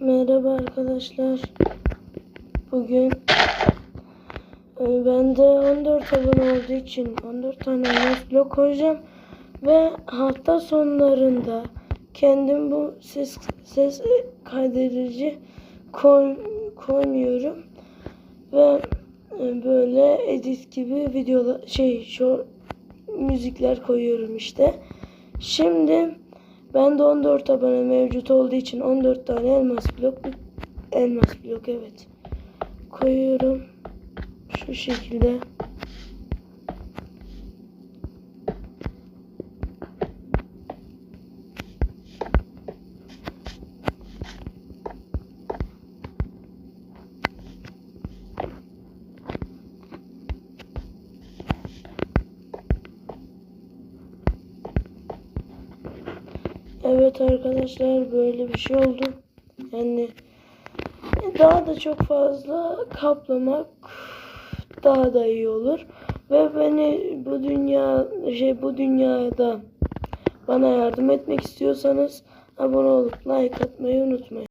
Merhaba arkadaşlar. Bugün e, ben de 14 abone olduğu için 14 tane blok koyacağım ve hafta sonlarında kendim bu ses ses kaydedici koy, koymuyorum ve e, böyle edit gibi videolar şey şu müzikler koyuyorum işte. Şimdi ben de 14 abone mevcut olduğu için 14 tane elmas blok elmas blok evet koyuyorum. Şu şekilde Evet arkadaşlar böyle bir şey oldu. Yani daha da çok fazla kaplamak daha da iyi olur. Ve beni bu dünya şey bu dünyada bana yardım etmek istiyorsanız abone olup like atmayı unutmayın.